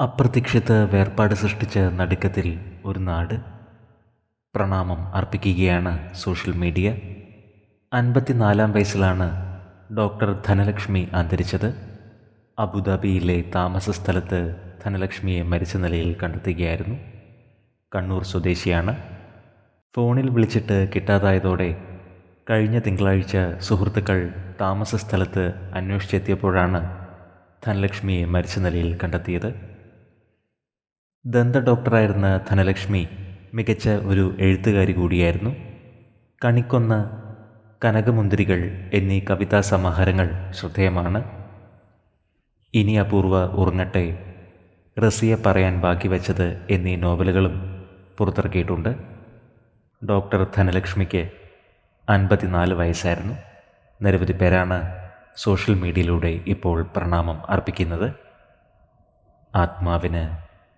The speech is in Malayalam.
അപ്രതീക്ഷിത വേർപാട് സൃഷ്ടിച്ച നടുക്കത്തിൽ ഒരു നാട് പ്രണാമം അർപ്പിക്കുകയാണ് സോഷ്യൽ മീഡിയ. അൻപത്തിനാലാം വയസ്സിലാണ് ഡോക്ടർ ധനലക്ഷ്മി അന്തരിച്ചത്. അബുദാബിയിലെ താമസ സ്ഥലത്ത് ധനലക്ഷ്മിയെ മരിച്ച നിലയിൽ കണ്ടെത്തുകയായിരുന്നു. കണ്ണൂർ സ്വദേശിയാണ്. ഫോണിൽ വിളിച്ചിട്ട് കിട്ടാതായതോടെ കഴിഞ്ഞ തിങ്കളാഴ്ച സുഹൃത്തുക്കൾ താമസ സ്ഥലത്ത് അന്വേഷിച്ചെത്തിയപ്പോഴാണ് ധനലക്ഷ്മിയെ മരിച്ച നിലയിൽ കണ്ടെത്തിയത്. ദന്ത ഡോക്ടറായിരുന്ന ധനലക്ഷ്മി മികച്ച ഒരു എഴുത്തുകാരി കൂടിയായിരുന്നു. കണിക്കൊന്ന കനകമുന്തിരികൾ എന്നീ കവിതാ സമാഹാരങ്ങൾ ശ്രദ്ധേയമാണ്. ഇനി അപൂർവ ഉറങ്ങട്ടെ റസിയ പറയാൻ ബാക്കി വച്ചത് എന്നീ നോവലുകളും പുറത്തിറക്കിയിട്ടുണ്ട്. ഡോക്ടർ ധനലക്ഷ്മിക്ക് അൻപത്തിനാല് വയസ്സായിരുന്നു. നിരവധി പേരാണ് സോഷ്യൽ മീഡിയയിലൂടെ ഇപ്പോൾ പ്രണാമം അർപ്പിക്കുന്നത്. ആത്മാവിന്